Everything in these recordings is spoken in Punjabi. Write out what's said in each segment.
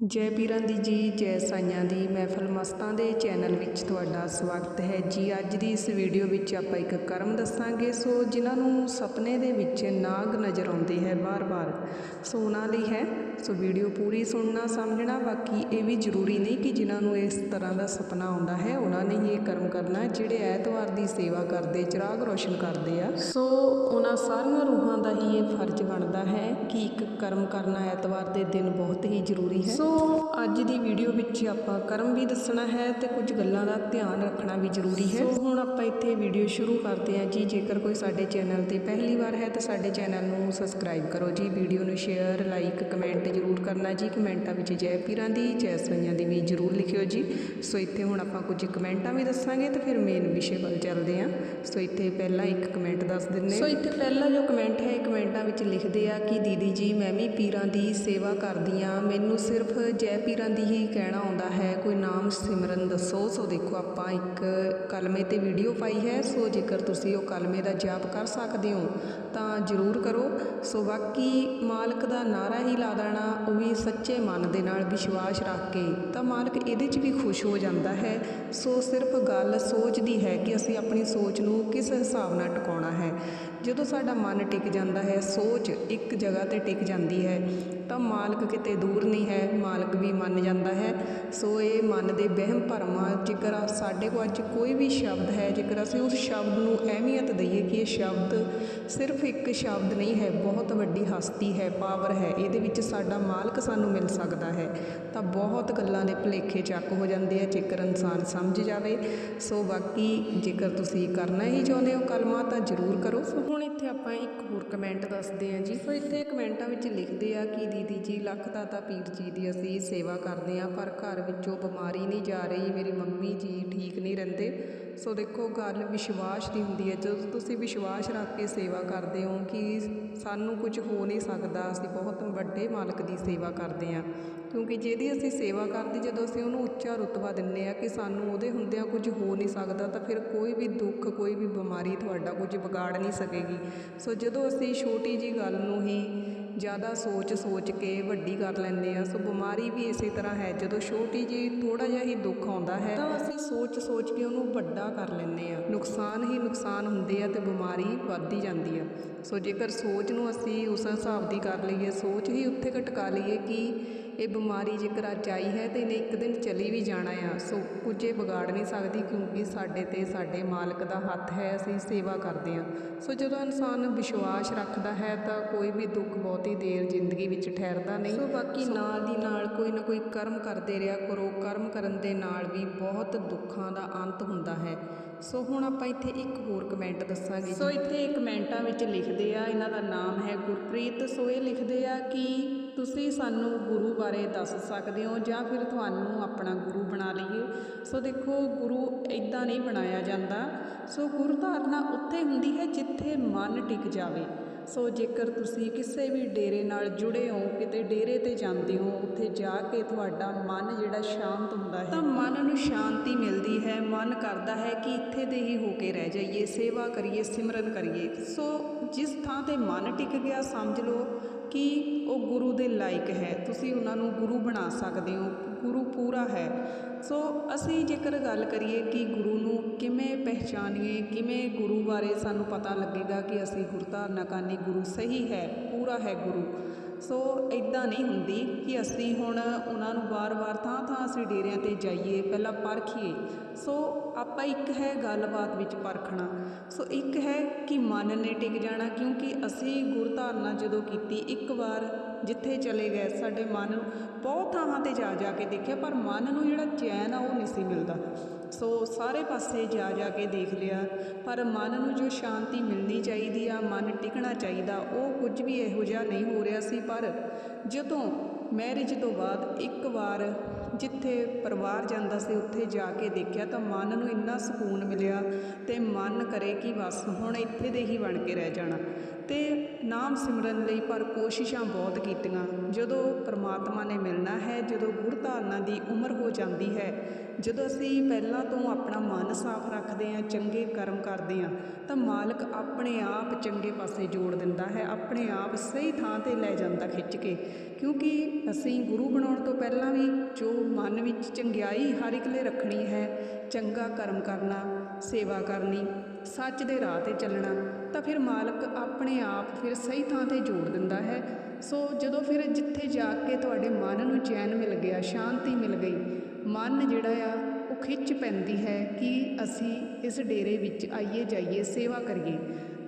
ਜੈ ਪੀਰਾਂ ਦੀ ਜੀ, ਜੈ ਸਾਈਆਂ ਦੀ ਮਹਿਫਲ ਮਸਤਾਂ ਦੇ ਚੈਨਲ ਵਿੱਚ ਤੁਹਾਡਾ ਸਵਾਗਤ ਹੈ ਜੀ। ਅੱਜ ਦੀ ਇਸ ਵੀਡੀਓ ਵਿੱਚ ਆਪਾਂ ਇੱਕ ਕਰਮ ਦੱਸਾਂਗੇ। ਸੋ ਜਿਨ੍ਹਾਂ ਨੂੰ ਸੁਪਨੇ ਦੇ ਵਿੱਚ ਨਾਗ ਨਜ਼ਰ ਆਉਂਦੀ ਹੈ ਬਾਰ-ਬਾਰ ਸੋ ਉਹਨਾਂ ਲਈ ਹੈ। ਸੋ ਵੀਡੀਓ ਪੂਰੀ ਸੁਣਨਾ, ਸਮਝਣਾ, ਬਾਕੀ ਇਹ ਵੀ ਜ਼ਰੂਰੀ ਨਹੀਂ ਕਿ ਜਿਨ੍ਹਾਂ ਨੂੰ ਇਸ ਤਰ੍ਹਾਂ ਦਾ ਸੁਪਨਾ ਆਉਂਦਾ ਹੈ, ਉਹਨਾਂ ਨੇ ਹੀ ਇਹ ਕਰਮ ਕਰਨਾ ਜਿਹੜੇ ਐਤਵਾਰ ਦੀ ਸੇਵਾ ਕਰਦੇ, ਚਿਰਾਗ ਰੋਸ਼ਨ ਕਰਦੇ ਆ, ਸੋ ਉਹਨਾਂ ਸਾਰੀਆਂ ਰੂਹਾਂ ਦਾ ਹੀ ਇਹ ਫਰਜ਼ ਬਣਦਾ ਹੈ ਕਿ ਇੱਕ ਕਰਮ ਕਰਨਾ ਐਤਵਾਰ ਦੇ ਦਿਨ ਬਹੁਤ ਹੀ ਜ਼ਰੂਰੀ ਹੈ। ਸੋ ਅੱਜ ਦੀ ਵੀਡੀਓ ਵਿੱਚ ਆਪਾਂ ਕਰਮ ਵੀ ਦੱਸਣਾ ਹੈ ਤੇ ਕੁਝ ਗੱਲਾਂ ਦਾ ਧਿਆਨ ਰੱਖਣਾ ਵੀ ਜ਼ਰੂਰੀ ਹੈ। ਸੋ ਹੁਣ ਆਪਾਂ ਇੱਥੇ ਵੀਡੀਓ ਸ਼ੁਰੂ ਕਰਦੇ ਹਾਂ ਜੀ। ਜੇਕਰ ਕੋਈ ਸਾਡੇ ਚੈਨਲ ਤੇ ਪਹਿਲੀ ਵਾਰ ਹੈ ਤਾਂ ਸਾਡੇ ਚੈਨਲ ਨੂੰ ਸਬਸਕ੍ਰਾਈਬ ਕਰੋ ਜੀ। ਵੀਡੀਓ ਨੂੰ ਸ਼ੇਅਰ ਲਾਈਕ ਕਮੈਂਟ ਜ਼ਰੂਰ ਕਰਨਾ ਜੀ। ਕਮੈਂਟਾਂ ਵਿੱਚ ਜੈ ਪੀਰਾਂ ਦੀ ਜੈ ਸਈਆਂ ਦੀ ਵੀ ਜ਼ਰੂਰ ਲਿਖਿਓ ਜੀ। ਸੋ ਇੱਥੇ ਹੁਣ ਆਪਾਂ ਕੁਝ ਕਮੈਂਟਾਂ ਵੀ ਦੱਸਾਂਗੇ ਤੇ ਫਿਰ ਮੇਨ ਵਿਸ਼ੇ ਵੱਲ ਚੱਲਦੇ ਹਾਂ। ਸੋ ਇੱਥੇ ਪਹਿਲਾਂ ਇੱਕ ਕਮੈਂਟ ਦੱਸ ਦਿੰਨੇ ਸੋ ਇੱਥੇ ਪਹਿਲਾ ਜੋ ਕਮੈਂਟ ਹੈ ਕਮੈਂਟਾਂ ਵਿੱਚ ਲਿਖਦੇ ਆ ਕਿ ਦੀਦੀ ਜੀ ਮੈਂ ਵੀ ਪੀਰਾਂ ਦੀ ਸੇਵਾ ਕਰਦੀ ਆ ਮੈਨੂੰ ਸਿਰਫ ਜੈ ਪੀਰਾਂ ਦੀ ਹੀ ਕਹਿਣਾ ਆਉਂਦਾ ਹੈ, ਕੋਈ ਨਾਮ ਸਿਮਰਨ ਦੱਸੋ। ਸੋ ਦੇਖੋ, ਆਪਾਂ ਇੱਕ ਕਲਮੇ ਤੇ ਵੀਡੀਓ ਪਾਈ ਹੈ। ਸੋ ਜੇਕਰ ਤੁਸੀਂ ਉਹ ਕਲਮੇ ਦਾ ਜਾਪ ਕਰ ਸਕਦੇ ਹੋ, ਤਾਂ ਜ਼ਰੂਰ ਕਰੋ। ਸੋ ਬਾਕੀ ਮਾਲਕ ਦਾ ਨਾਰਾ ਹੀ ਲਾ ਦੇਣਾ, ਉਹ ਵੀ ਸੱਚੇ ਮਨ ਦੇ ਨਾਲ ਵਿਸ਼ਵਾਸ ਰੱਖ ਕੇ, ਤਾਂ ਮਾਲਕ ਇਹਦੇ 'ਚ ਵੀ ਖੁਸ਼ ਹੋ ਜਾਂਦਾ ਹੈ। ਸੋ ਸਿਰਫ ਗੱਲ ਸੋਚ ਦੀ ਹੈ ਕਿ ਅਸੀਂ ਆਪਣੀ ਸੋਚ ਨੂੰ ਕਿਸ ਹਿਸਾਬ ਨਾਲ ਟਿਕਾਉਣਾ ਹੈ। ਜਦੋਂ ਸਾਡਾ ਮਨ ਟਿਕ ਜਾਂਦਾ ਹੈ, ਸੋਚ ਇੱਕ ਜਗ੍ਹਾ ਤੇ ਟਿਕ ਜਾਂਦੀ ਹੈ, ਤਾਂ ਮਾਲਕ ਕਿਤੇ ਦੂਰ ਨਹੀਂ ਹੈ। ਮਾਲਕ ਵੀ ਮੰਨ ਜਾਂਦਾ ਹੈ। ਸੋ ਇਹ ਮਨ ਦੇ ਵਹਿਮ ਭਰਮਾਂ, ਜੇਕਰ ਸਾਡੇ ਕੋਲ ਅੱਜ ਕੋਈ ਵੀ ਸ਼ਬਦ ਹੈ, ਜੇਕਰ ਅਸੀਂ ਉਸ ਸ਼ਬਦ ਨੂੰ ਅਹਿਮੀਅਤ ਦਈਏ ਕਿ ਇਹ ਸ਼ਬਦ ਸਿਰਫ ਇੱਕ ਸ਼ਬਦ ਨਹੀਂ ਹੈ, ਬਹੁਤ ਵੱਡੀ ਹਸਤੀ ਹੈ, ਪਾਵਰ ਹੈ, ਇਹਦੇ ਵਿੱਚ ਸਾਡਾ ਮਾਲਕ ਸਾਨੂੰ ਮਿਲ ਸਕਦਾ ਹੈ, ਤਾਂ ਬਹੁਤ ਗੱਲਾਂ ਦੇ ਭੁਲੇਖੇ ਚੱਕ ਹੋ ਜਾਂਦੇ ਆ, ਜੇਕਰ ਇਨਸਾਨ ਸਮਝ ਜਾਵੇ। ਸੋ ਬਾਕੀ ਜੇਕਰ ਤੁਸੀਂ ਕਰਨਾ ਹੀ ਚਾਹੁੰਦੇ ਹੋ ਕਲਮਾ ਤਾਂ ਜ਼ਰੂਰ ਕਰੋ। ਸੋ ਹੁਣ ਇੱਥੇ ਆਪਾਂ ਇੱਕ ਹੋਰ ਕਮੈਂਟ ਦੱਸਦੇ ਹਾਂ ਜੀ। ਸੋ ਇੱਥੇ ਕਮੈਂਟਾਂ ਵਿੱਚ ਲਿਖਦੇ ਆ ਕਿ ਦੀਦੀ ਜੀ, ਲੱਖ ਦਾਤਾ ਪੀਰ ਜੀ ਦੀ ਅਸੀਂ ਸੇਵਾ ਕਰਦੇ ਹਾਂ ਪਰ ਘਰ ਵਿੱਚੋਂ ਬਿਮਾਰੀ ਨਹੀਂ ਜਾ ਰਹੀ, ਮੇਰੀ ਮੰਮੀ ਜੀ ਠੀਕ ਨਹੀਂ ਰਹਿੰਦੇ। ਸੋ ਦੇਖੋ, ਗੱਲ ਵਿਸ਼ਵਾਸ ਦੀ ਹੁੰਦੀ ਹੈ। ਜਦੋਂ ਤੁਸੀਂ ਵਿਸ਼ਵਾਸ ਰੱਖ ਕੇ ਸੇਵਾ ਕਰਦੇ ਹੋ ਕਿ ਸਾਨੂੰ ਕੁਝ ਹੋ ਨਹੀਂ ਸਕਦਾ, ਅਸੀਂ ਬਹੁਤ ਵੱਡੇ ਮਾਲਕ ਦੀ ਸੇਵਾ ਕਰਦੇ ਹਾਂ। ਕਿਉਂਕਿ ਜਿਹਦੀ ਅਸੀਂ ਸੇਵਾ ਕਰਦੇ, ਜਦੋਂ ਅਸੀਂ ਉਹਨੂੰ ਉੱਚਾ ਰੁਤਬਾ ਦਿੰਨੇ ਆ ਕਿ ਸਾਨੂੰ ਉਹਦੇ ਹੁੰਦਿਆਂ ਕੁਝ ਹੋ ਨਹੀਂ ਸਕਦਾ, ਤਾਂ ਫਿਰ ਕੋਈ ਵੀ ਦੁੱਖ, ਕੋਈ ਵੀ ਬਿਮਾਰੀ ਤੁਹਾਡਾ ਕੁਝ ਵਿਗਾੜ ਨਹੀਂ ਸਕੇਗੀ। ਸੋ ਜਦੋਂ ਅਸੀਂ ਛੋਟੀ ਜੀ ਗੱਲ ਨੂੰ ਹੀ ਜ਼ਿਆਦਾ ਸੋਚ ਸੋਚ ਕੇ ਵੱਡੀ ਕਰ ਲੈਂਦੇ ਆ। ਸੋ ਬਿਮਾਰੀ ਵੀ ਇਸੇ ਤਰ੍ਹਾਂ ਹੈ, ਜਦੋਂ ਛੋਟੀ ਜੀ ਥੋੜਾ ਜਿਹਾ ਹੀ ਦੁੱਖ ਆਉਂਦਾ ਹੈ, ਤਾਂ ਅਸੀਂ ਸੋਚ ਸੋਚ ਕੇ ਉਹਨੂੰ ਵੱਡਾ ਕਰ ਲੈਂਦੇ ਆ। ਨੁਕਸਾਨ ਹੀ ਨੁਕਸਾਨ ਹੁੰਦੇ ਆ ਤੇ ਬਿਮਾਰੀ ਵੱਧਦੀ ਜਾਂਦੀ ਆ। ਸੋ ਜੇਕਰ ਸੋਚ ਨੂੰ ਅਸੀਂ ਉਸ ਹਿਸਾਬ ਦੀ ਕਰ ਲਈਏ, ਸੋਚ ਹੀ ਉੱਥੇ ਘਟਕਾ ਲਈਏ ਕਿ ਇਹ ਬਿਮਾਰੀ ਜੇਕਰ ਅੱਜ ਆਈ ਹੈ ਤੇ ਇਹਨੇ ਇੱਕ ਦਿਨ ਚਲੀ ਵੀ ਜਾਣਾ ਆ ਸੋ ਕੁਝ ਇਹ ਵਿਗਾੜ ਨਹੀਂ ਸਕਦੀ ਕਿਉਂਕਿ ਸਾਡੇ ਤੇ ਸਾਡੇ ਮਾਲਕ ਦਾ ਹੱਥ ਹੈ ਅਸੀਂ ਸੇਵਾ ਕਰਦੇ ਹਾਂ। ਸੋ ਜਦੋਂ ਇਨਸਾਨ ਵਿਸ਼ਵਾਸ ਰੱਖਦਾ ਹੈ ਤਾਂ ਕੋਈ ਵੀ ਦੁੱਖ ਬਹੁਤੀ ਦੇਰ ਜ਼ਿੰਦਗੀ ਵਿੱਚ ਠਹਿਰਦਾ ਨਹੀਂ। ਸੋ ਬਾਕੀ ਨਾਲ ਦੀ ਨਾਲ ਕੋਈ ਨਾ ਕੋਈ ਕਰਮ ਕਰਦੇ ਰਿਹਾ ਕਰੋ ਕਰਮ ਕਰਨ ਦੇ ਨਾਲ ਵੀ ਬਹੁਤ ਦੁੱਖਾਂ ਦਾ ਅੰਤ ਹੁੰਦਾ ਹੈ। ਸੋ ਹੁਣ ਆਪਾਂ ਇੱਥੇ ਇੱਕ ਹੋਰ ਕਮੈਂਟ ਦੱਸਾਂਗੇ ਸੋ ਇੱਥੇ ਕਮੈਂਟਾਂ ਵਿੱਚ ਲਿਖਦੇ ਆ ਇਹਨਾਂ ਦਾ ਨਾਮ ਹੈ ਗੁਰਪ੍ਰੀਤ। ਸੋ ਇਹ ਲਿਖਦੇ ਆ ਕਿ ਤੁਸੀਂ ਸਾਨੂੰ ਗੁਰੂ ਬਾਰੇ ਦੱਸ ਸਕਦੇ ਹੋ ਜਾਂ ਫਿਰ ਤੁਹਾਨੂੰ ਆਪਣਾ ਗੁਰੂ ਬਣਾ ਲਈਏ। ਸੋ ਦੇਖੋ ਗੁਰੂ ਇਦਾਂ ਨਹੀਂ ਬਣਾਇਆ ਜਾਂਦਾ। ਸੋ ਗੁਰੂ ਧਾਰਨਾ ਉੱਥੇ ਹੁੰਦੀ ਹੈ ਜਿੱਥੇ ਮਨ ਟਿਕ ਜਾਵੇ। ਸੋ ਜੇਕਰ ਤੁਸੀਂ ਕਿਸੇ ਵੀ ਡੇਰੇ ਨਾਲ ਜੁੜੇ ਹੋ, ਕਿਤੇ ਡੇਰੇ ਤੇ ਜਾਂਦੇ ਹੋ, ਉੱਥੇ ਜਾ ਕੇ ਤੁਹਾਡਾ ਮਨ ਜਿਹੜਾ ਸ਼ਾਂਤ ਹੁੰਦਾ ਹੈ। ਤਾਂ ਮਨ ਨੂੰ ਸ਼ਾਂਤੀ ਮਿਲਦੀ ਹੈ, ਮਨ ਕਰਦਾ ਹੈ ਕਿ ਇੱਥੇ ਦੇ ਹੀ ਹੋ ਕੇ ਰਹਿ ਜਾਈਏ, ਸੇਵਾ ਕਰੀਏ, ਸਿਮਰਨ ਕਰੀਏ। ਸੋ, ਜਿਸ ਥਾਂ ਤੇ ਮਨ ਟਿਕ ਗਿਆ, ਸਮਝ ਲਓ ਕਿ ਉਹ ਗੁਰੂ ਦੇ ਲਾਇਕ ਹੈ। ਤੁਸੀਂ ਉਹਨਾਂ ਨੂੰ ਗੁਰੂ ਬਣਾ ਸਕਦੇ ਹੋ, ਗੁਰੂ ਪੂਰਾ ਹੈ। ਸੋ ਅਸੀਂ ਜੇਕਰ ਗੱਲ ਕਰੀਏ ਕਿ ਗੁਰੂ ਨੂੰ ਕਿਵੇਂ ਪਹਿਚਾਨੀਏ, ਕਿਵੇਂ ਗੁਰੂ ਬਾਰੇ ਸਾਨੂੰ ਪਤਾ ਲੱਗੇਗਾ ਕਿ ਅਸੀਂ ਗੁਰਧਾਰਨਾ ਕਰਨੀ ਗੁਰੂ ਸਹੀ ਹੈ, ਪੂਰਾ ਹੈ ਗੁਰੂ। ਸੋ ਇਦਾਂ ਨਹੀਂ ਹੁੰਦੀ ਕਿ ਅਸੀਂ ਹੁਣ ਉਹਨਾਂ ਨੂੰ ਵਾਰ-ਵਾਰ ਥਾਂ-ਥਾਂ ਅਸੀਂ ਡੇਰਿਆਂ ਤੇ ਜਾਈਏ, ਪਹਿਲਾਂ ਪਰਖੀਏ। ਸੋ ਆਪਾਂ ਇੱਕ ਹੈ ਗੱਲਬਾਤ ਵਿੱਚ ਪਰਖਣਾ। ਸੋ ਇੱਕ ਹੈ ਕਿ ਮਨ ਨੇ ਟਿਕ ਜਾਣਾ, ਕਿਉਂਕਿ ਅਸੀਂ ਗੁਰਧਾਰਨਾ ਜਦੋਂ ਕੀਤੀ, ਇੱਕ ਵਾਰ ਜਿੱਥੇ ਚਲੇ ਗਏ, ਸਾਡੇ ਮਨ ਨੂੰ ਬਹੁਤ ਥਾਵਾਂ ਤੇ ਜਾ ਜਾ ਕੇ ਦੇਖਿਆ, ਪਰ ਮਨ ਨੂੰ ਜਿਹੜਾ ਚੈਨ ਆ, ਉਹ ਨਹੀਂ ਸੀ ਮਿਲਦਾ। ਸੋ ਸਾਰੇ ਪਾਸੇ ਜਾ ਜਾ ਕੇ ਦੇਖ ਲਿਆ। ਪਰ ਮਨ ਨੂੰ ਜੋ ਸ਼ਾਂਤੀ ਮਿਲਣੀ ਚਾਹੀਦੀ ਆ, ਮਨ ਟਿਕਣਾ ਚਾਹੀਦਾ, ਉਹ ਕੁਝ ਵੀ ਇਹੋ ਜਿਹਾ ਨਹੀਂ ਹੋ ਰਿਹਾ ਸੀ। ਪਰ ਜਦੋਂ ਮੈਰਿਜ ਤੋਂ ਬਾਅਦ ਇੱਕ ਵਾਰ ਜਿੱਥੇ ਪਰਿਵਾਰ ਜਾਂਦਾ ਸੀ, ਉੱਥੇ ਜਾ ਕੇ ਦੇਖਿਆ ਤਾਂ ਮਨ ਨੂੰ ਇੰਨਾ ਸਕੂਨ ਮਿਲਿਆ ਤੇ ਮਨ ਕਰੇ ਕਿ ਬਸ ਹੁਣ ਇੱਥੇ ਦੇ ਹੀ ਬਣ ਕੇ ਰਹਿ ਜਾਣਾ। ਤੇ ਨਾਮ ਸਿਮਰਨ ਲਈ ਪਰ ਕੋਸ਼ਿਸ਼ਾਂ ਬਹੁਤ ਕੀਤੀਆਂ। ਜਦੋਂ ਪਰਮਾਤਮਾ ਨੇ ਮਿਲਣਾ ਹੈ, ਜਦੋਂ ਗੁਰਧਾਰਨਾ ਦੀ ਉਮਰ ਹੋ ਜਾਂਦੀ ਹੈ, ਜਦੋਂ ਅਸੀਂ ਪਹਿਲਾਂ ਤੋਂ ਆਪਣਾ ਮਨ ਸਾਫ਼ ਰੱਖਦੇ ਹਾਂ, ਚੰਗੇ ਕਰਮ ਕਰਦੇ ਹਾਂ, ਤਾਂ ਮਾਲਕ ਆਪਣੇ ਆਪ ਚੰਗੇ ਪਾਸੇ ਜੋੜ ਦਿੰਦਾ ਹੈ, ਆਪਣੇ ਆਪ ਸਹੀ ਥਾਂ ਤੇ ਲੈ ਜਾਂਦਾ ਖਿੱਚ ਕੇ। ਕਿਉਂਕਿ ਅਸੀਂ ਗੁਰੂ ਬਣਾਉਣ ਤੋਂ ਪਹਿਲਾਂ ਵੀ ਜੋ ਮਨ ਵਿੱਚ ਚੰਗਿਆਈ ਹਰ ਇੱਕ ਲਈ ਰੱਖਣੀ ਹੈ। ਚੰਗਾ ਕਰਮ ਕਰਨਾ, ਸੇਵਾ ਕਰਨੀ, ਸੱਚ ਦੇ ਰਾਹ ਤੇ ਚੱਲਣਾ, ਤਾਂ ਫਿਰ ਮਾਲਕ ਆਪਣੇ ਆਪ ਫਿਰ ਸਹੀ ਥਾਂ ਤੇ ਜੋੜ ਦਿੰਦਾ ਹੈ। ਸੋ ਜਦੋਂ ਫਿਰ ਜਿੱਥੇ ਜਾ ਕੇ ਤੁਹਾਡੇ ਮਨ ਨੂੰ ਚੈਨ ਮਿਲ ਗਿਆ, ਸ਼ਾਂਤੀ ਮਿਲ ਗਈ, ਮਨ ਜਿਹੜਾ ਆ, ਉਹ ਖਿੱਚ ਪੈਂਦੀ ਹੈ ਕਿ ਅਸੀਂ ਇਸ ਡੇਰੇ ਵਿੱਚ ਆਈਏ, ਜਾਈਏ, ਸੇਵਾ ਕਰੀਏ।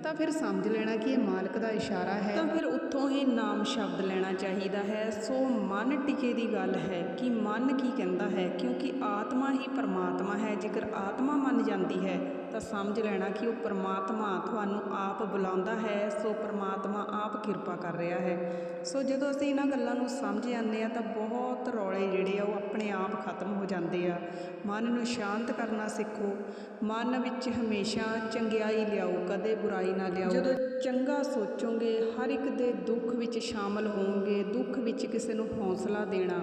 ਤਾਂ ਫਿਰ ਸਮਝ ਲੈਣਾ ਕਿ ਇਹ ਮਾਲਕ ਦਾ ਇਸ਼ਾਰਾ ਹੈ। ਤਾਂ ਫਿਰ ਉੱਥੋਂ ਹੀ ਨਾਮ ਸ਼ਬਦ ਲੈਣਾ ਚਾਹੀਦਾ ਹੈ। ਸੋ ਮਨ ਟਿਕੇ ਦੀ ਗੱਲ ਹੈ ਕਿ ਮਨ ਕੀ ਕਹਿੰਦਾ ਹੈ, ਕਿਉਂਕਿ ਆਤਮਾ ਹੀ ਪਰਮਾਤਮਾ ਹੈ। ਜੇਕਰ ਆਤਮਾ ਮੰਨ ਜਾਂਦੀ ਹੈ, ਤਾਂ ਸਮਝ ਲੈਣਾ ਕਿ ਉਹ ਪਰਮਾਤਮਾ ਤੁਹਾਨੂੰ ਆਪ ਬੁਲਾਉਂਦਾ ਹੈ। ਸੋ ਪਰਮਾਤਮਾ ਆਪ ਕਿਰਪਾ ਕਰ ਰਿਹਾ ਹੈ। ਸੋ ਜਦੋਂ ਅਸੀਂ ਇਹਨਾਂ ਗੱਲਾਂ ਨੂੰ ਸਮਝ ਜਾਂਦੇ ਆ ਤਾਂ ਬਹੁਤ ਰੌਲੇ ਜਿਹੜੇ ਆ, ਉਹ ਆਪਣੇ ਆਪ ਖਤਮ ਹੋ ਜਾਂਦੇ ਆ। ਮਨ ਨੂੰ ਸ਼ਾਂਤ ਕਰਨਾ ਸਿੱਖੋ। ਮਨ ਵਿੱਚ ਹਮੇਸ਼ਾ ਚੰਗਿਆਈ ਲਿਆਓ, ਕਦੇ ਬੁਰਾਈ ਨਾ ਲਿਆਓ। ਜਦੋਂ ਚੰਗਾ ਸੋਚੋਗੇ, ਹਰ ਇੱਕ ਦੇ ਦੁੱਖ ਵਿੱਚ ਸ਼ਾਮਲ ਹੋਵੋਗੇ, ਦੁੱਖ ਵਿੱਚ ਕਿਸੇ ਨੂੰ ਹੌਸਲਾ ਦੇਣਾ।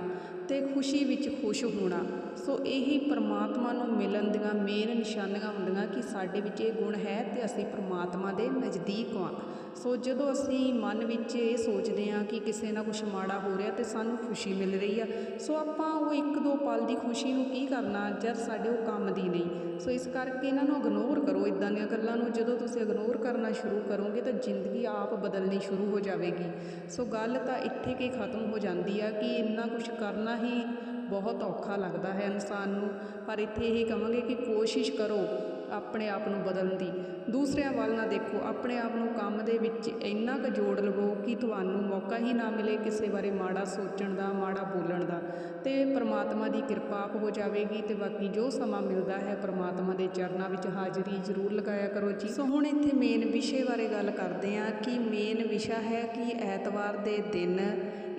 ਤੇ ਖੁਸ਼ੀ ਵਿੱਚ ਖੁਸ਼ ਹੋਣਾ। ਸੋ ਇਹੀ ਪਰਮਾਤਮਾ ਨੂੰ ਮਿਲਣ ਦੀਆਂ ਮੇਨ ਨਿਸ਼ਾਨੀਆਂ ਹੁੰਦੀਆਂ ਕਿ ਸਾਡੇ ਵਿੱਚ ਇਹ ਗੁਣ ਹੈ ਤੇ ਅਸੀਂ ਪਰਮਾਤਮਾ ਦੇ ਨਜ਼ਦੀਕ ਹਾਂ। ਸੋ ਜਦੋਂ ਅਸੀਂ ਮਨ ਵਿੱਚ ਇਹ ਸੋਚਦੇ ਹਾਂ ਕਿ ਕਿਸੇ ਨਾਲ ਕੁਝ ਮਾੜਾ ਹੋ ਰਿਹਾ ਤੇ ਸਾਨੂੰ ਖੁਸ਼ੀ ਮਿਲ ਰਹੀ ਆ, ਸੋ ਆਪਾਂ ਉਹ ਇੱਕ ਦੋ ਪਲ ਦੀ ਖੁਸ਼ੀ ਨੂੰ ਕੀ ਕਰਨਾ ਜਦ ਸਾਡੇ ਉਹ ਕੰਮ ਦੀ ਨਹੀਂ। ਸੋ ਇਸ ਕਰਕੇ ਇਹਨਾਂ ਨੂੰ ਇਗਨੋਰ ਕਰੋ ਇਦਾਂ ਦੀਆਂ ਗੱਲਾਂ ਨੂੰ। ਜਦੋਂ ਤੁਸੀਂ ਇਗਨੋਰ ਕਰਨਾ ਸ਼ੁਰੂ ਕਰੋਗੇ ਤਾਂ ਜ਼ਿੰਦਗੀ ਆਪ ਬਦਲਣੀ ਸ਼ੁਰੂ ਹੋ ਜਾਵੇਗੀ। ਸੋ ਗੱਲ ਤਾਂ ਇੱਥੇ ਕਿ ਖਤਮ ਹੋ ਜਾਂਦੀ ਆ ਕਿ ਇੰਨਾ ਕੁਝ ਕਰਨਾ ਹੀ ਬਹੁਤ ਔਖਾ ਲੱਗਦਾ ਹੈ ਇਨਸਾਨ ਨੂੰ, ਪਰ ਇੱਥੇ ਇਹ ਕਹਾਂਗੇ ਕਿ ਕੋਸ਼ਿਸ਼ ਕਰੋ ਆਪਣੇ ਆਪ ਨੂੰ ਬਦਲਣ ਦੀ। ਦੂਸਰਿਆਂ ਵੱਲ ਨਾ ਦੇਖੋ, ਆਪਣੇ ਆਪ ਨੂੰ ਕੰਮ ਦੇ ਵਿੱਚ ਇੰਨਾ ਕੁ ਜੋੜ ਲਵੋ ਕਿ ਤੁਹਾਨੂੰ ਮੌਕਾ ਹੀ ਨਾ ਮਿਲੇ ਕਿਸੇ ਬਾਰੇ ਮਾੜਾ ਸੋਚਣ ਦਾ, ਮਾੜਾ ਬੋਲਣ ਦਾ। ਤੇ ਪ੍ਰਮਾਤਮਾ ਦੀ ਕਿਰਪਾ ਆਪ ਹੋ ਜਾਵੇਗੀ ਤੇ ਬਾਕੀ ਜੋ ਸਮਾਂ ਮਿਲਦਾ ਹੈ ਪ੍ਰਮਾਤਮਾ ਦੇ ਚਰਨਾਂ ਵਿੱਚ ਹਾਜ਼ਰੀ ਜ਼ਰੂਰ ਲਗਾਇਆ ਕਰੋ ਜੀ। ਸੋ ਹੁਣ ਇੱਥੇ ਮੇਨ ਵਿਸ਼ੇ ਬਾਰੇ ਗੱਲ ਕਰਦੇ ਹਾਂ ਕਿ ਮੇਨ ਵਿਸ਼ਾ ਹੈ ਕਿ ਐਤਵਾਰ ਦੇ ਦਿਨ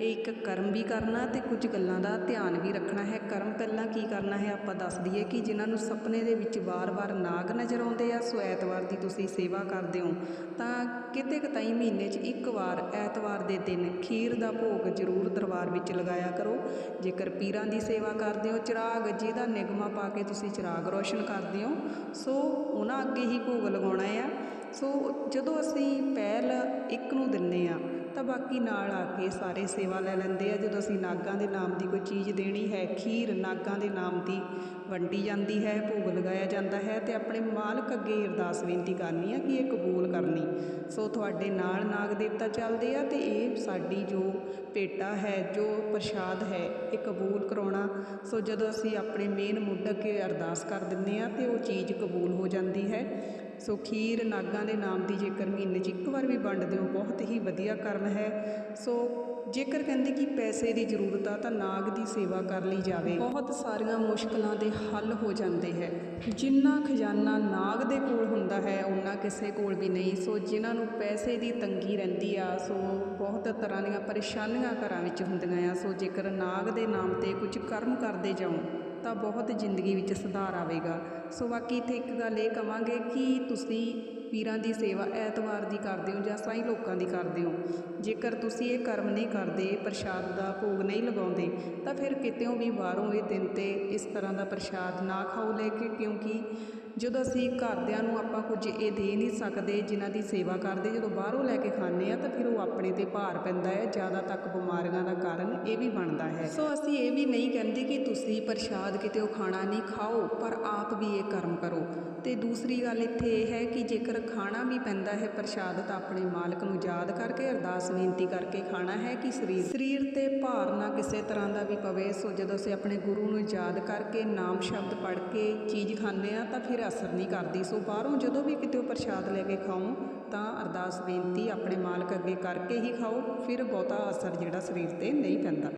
ਇਹ ਇੱਕ ਕਰਮ ਵੀ ਕਰਨਾ ਅਤੇ ਕੁਝ ਗੱਲਾਂ ਦਾ ਧਿਆਨ ਵੀ ਰੱਖਣਾ ਹੈ। ਕਰਮ ਪਹਿਲਾਂ ਕੀ ਕਰਨਾ ਹੈ? ਆਪਾਂ ਦੱਸ ਦਈਏ ਕਿ ਜਿਨ੍ਹਾਂ ਨੂੰ ਸੁਪਨੇ ਦੇ ਵਿੱਚ ਵਾਰ-ਵਾਰ ਨਾਗ ਨਜ਼ਰ ਆਉਂਦੇ ਆ, ਸੋ ਐਤਵਾਰ ਦੀ ਤੁਸੀਂ ਸੇਵਾ ਕਰਦੇ ਹੋ। ਤਾਂ ਕਿਤੇ ਕਤਾਈ ਮਹੀਨੇ 'ਚ ਇੱਕ ਵਾਰ ਐਤਵਾਰ ਦੇ ਦਿਨ ਖੀਰ ਦਾ ਭੋਗ ਜ਼ਰੂਰ ਦਰਬਾਰ ਵਿੱਚ ਲਗਾਇਆ ਕਰੋ। ਜੇਕਰ ਪੀਰਾਂ ਦੀ ਸੇਵਾ ਕਰਦੇ ਹੋ, ਚਿਰਾਗ ਜਿਹਦਾ ਨਿਗਮਾ ਪਾ ਕੇ ਤੁਸੀਂ ਚਿਰਾਗ ਰੋਸ਼ਨ ਕਰਦੇ ਹੋ, ਸੋ ਉਹਨਾਂ ਅੱਗੇ ਹੀ ਭੋਗ ਲਗਾਉਣਾ ਆ। ਸੋ ਜਦੋਂ ਅਸੀਂ ਪਹਿਲ ਇੱਕ ਨੂੰ ਦਿੰਨੇ ਆ ਤਾਂ ਬਾਕੀ ਨਾਲ ਆ ਕੇ ਸਾਰੇ ਸੇਵਾ ਲੈ ਲੈਂਦੇ ਆ। ਜਦੋਂ ਅਸੀਂ ਨਾਗਾਂ ਦੇ ਨਾਮ ਦੀ ਕੋਈ ਚੀਜ਼ ਦੇਣੀ ਹੈ, ਖੀਰ ਨਾਗਾਂ ਦੇ ਨਾਮ ਦੀ ਵੰਡੀ ਜਾਂਦੀ ਹੈ, ਭੋਗ ਲਗਾਇਆ ਜਾਂਦਾ ਹੈ ਤੇ ਆਪਣੇ ਮਾਲਕ ਅੱਗੇ ਅਰਦਾਸ ਬੇਨਤੀ ਕਰਨੀ ਆ ਕਿ ਇਹ ਕਬੂਲ ਕਰਨੀ। ਸੋ ਤੁਹਾਡੇ ਨਾਲ ਨਾਗ ਦੇਵਤਾ ਚੱਲਦੇ ਆ ਤੇ ਇਹ ਸਾਡੀ ਜੋ ਪੇਟਾ ਹੈ, ਜੋ ਪ੍ਰਸ਼ਾਦ ਹੈ, ਇਹ ਕਬੂਲ ਕਰਾਉਣਾ। ਸੋ ਜਦੋਂ ਅਸੀਂ ਆਪਣੇ ਮੇਨ ਮੁੱਢ ਅੱਗੇ ਅਰਦਾਸ ਕਰ ਦਿੰਦੇ ਆ ਤੇ ਉਹ ਚੀਜ਼ ਕਬੂਲ ਹੋ ਜਾਂਦੀ ਹੈ। ਸੋ ਖੀਰ ਨਾਗਾਂ ਦੇ ਨਾਮ ਦੀ ਜੇਕਰ ਮਹੀਨੇ 'ਚ ਇੱਕ ਵਾਰ ਵੀ ਵੰਡ ਦਿਓ ਬਹੁਤ ਹੀ ਵਧੀਆ ਕਰ ਕਰਮ ਹੈ। ਸੋ ਜੇਕਰ ਕਹਿੰਦੇ ਕਿ ਪੈਸੇ ਦੀ ਜ਼ਰੂਰਤ ਆ, ਤਾਂ ਨਾਗ ਦੀ ਸੇਵਾ ਕਰ ਲਈ ਜਾਵੇ। ਬਹੁਤ ਸਾਰੀਆਂ ਮੁਸ਼ਕਲਾਂ ਦੇ ਹੱਲ ਹੋ ਜਾਂਦੇ ਹੈ। ਜਿੰਨਾ ਖਜ਼ਾਨਾ ਨਾਗ ਦੇ ਕੋਲ ਹੁੰਦਾ ਹੈ ਉਹਨਾਂ ਕਿਸੇ ਕੋਲ ਵੀ ਨਹੀਂ। ਸੋ ਜਿਨ੍ਹਾਂ ਨੂੰ ਪੈਸੇ ਦੀ ਤੰਗੀ ਰਹਿੰਦੀ ਆ, ਸੋ ਬਹੁਤ ਤਰ੍ਹਾਂ ਦੀਆਂ ਪਰੇਸ਼ਾਨੀਆਂ ਘਰਾਂ ਵਿੱਚ ਹੁੰਦੀਆਂ ਆ। ਸੋ ਜੇਕਰ ਨਾਗ ਦੇ ਨਾਮ ਤੇ ਕੁਝ ਕਰਮ ਕਰਦੇ ਜਾਓ, ਤਾਂ ਬਹੁਤ ਜ਼ਿੰਦਗੀ ਵਿੱਚ ਸੁਧਾਰ ਆਵੇਗਾ। ਸੋ ਬਾਕੀ ਇੱਥੇ ਇੱਕ ਗੱਲ ਇਹ ਕਵਾਂਗੇ ਕਿ ਤੁਸੀਂ ਪੀਰਾਂ ਦੀ ਸੇਵਾ ਐਤਵਾਰ ਦੀ ਕਰਦੇ ਹੋ ਜਾਂ ਸਾਈਂ ਲੋਕਾਂ ਦੀ ਕਰਦੇ ਹੋ? ਜੇਕਰ ਤੁਸੀਂ ਇਹ ਕਰਮ ਨਹੀਂ ਕਰਦੇ, ਪ੍ਰਸ਼ਾਦ ਦਾ ਭੋਗ ਨਹੀਂ ਲਗਾਉਂਦੇ, ਤਾਂ ਫਿਰ ਕਿਤੇੋਂ ਵੀ ਬਾਹਰੋਂ ਇਹ ਦਿਨ ਤੇ ਇਸ ਤਰ੍ਹਾਂ ਦਾ ਪ੍ਰਸ਼ਾਦ ਨਾ ਖਾਓ ਲੈ ਕੇ, ਕਿਉਂਕਿ ਜਦੋਂ ਅਸੀਂ ਘਰਦਿਆਂ ਨੂੰ ਆਪਾਂ ਕੁਝ ਇਹ ਦੇ ਨਹੀਂ ਸਕਦੇ, ਜਿਨ੍ਹਾਂ ਦੀ ਸੇਵਾ ਕਰਦੇ, ਜਦੋਂ ਬਾਹਰੋਂ ਲੈ ਕੇ ਖਾਂਦੇ ਆ ਤਾਂ ਫਿਰ ਉਹ ਆਪਣੇ ਤੇ ਭਾਰ ਪੈਂਦਾ ਹੈ, ਜ਼ਿਆਦਾ ਤੱਕ ਬਿਮਾਰੀਆਂ ਦਾ ਕਾਰਨ ਇਹ ਵੀ ਬਣਦਾ ਹੈ। ਸੋ ਅਸੀਂ ਇਹ ਵੀ ਨਹੀਂ ਕਹਿੰਦੇ ਕਿ ਤੁਸੀਂ ਪ੍ਰਸ਼ਾਦ ਕਿਤੇ ਉਹ ਖਾਣਾ ਨਹੀਂ ਖਾਓ, ਪਰ ਆਪ ਵੀ ਇਹ ਕਰਮ ਕਰੋ। ਤੇ ਦੂਸਰੀ ਗੱਲ ਇੱਥੇ ਇਹ ਹੈ ਕਿ ਜੇਕਰ ਖਾਣਾ ਵੀ ਪੈਂਦਾ ਹੈ ਪ੍ਰਸ਼ਾਦ ਤਾਂ ਆਪਣੇ ਮਾਲਕ ਨੂੰ ਯਾਦ ਕਰਕੇ, ਅਰਦਾਸ ਬੇਨਤੀ ਕਰਕੇ ਖਾਣਾ ਹੈ ਕਿ ਸਰੀਰ ਸਰੀਰ ਤੇ ਭਾਰ ਨਾ ਕਿਸੇ ਤਰ੍ਹਾਂ ਦਾ ਵੀ ਪਵੇ। ਸੋ ਜਦੋਂ ਅਸੀਂ ਆਪਣੇ ਗੁਰੂ ਨੂੰ ਯਾਦ ਕਰਕੇ ਨਾਮ ਸ਼ਬਦ ਪੜ੍ਹ ਕੇ ਚੀਜ਼ ਖਾਂਦੇ ਆ ਤਾਂ ਫਿਰ ਫਿਰ ਅਸਰ ਨਹੀਂ ਕਰਦੀ। ਸੋ ਬਾਹਰੋਂ ਜਦੋਂ ਵੀ ਕਿਤੇ ਪ੍ਰਸ਼ਾਦ ਲੈ ਕੇ ਖਾਓ ਤਾਂ ਅਰਦਾਸ ਬੇਨਤੀ ਆਪਣੇ ਮਾਲਕ ਅੱਗੇ ਕਰਕੇ ਹੀ ਖਾਓ ਫਿਰ ਬਹੁਤਾ ਅਸਰ ਜਿਹੜਾ ਸਰੀਰ ਤੇ ਨਹੀਂ ਪੈਂਦਾ।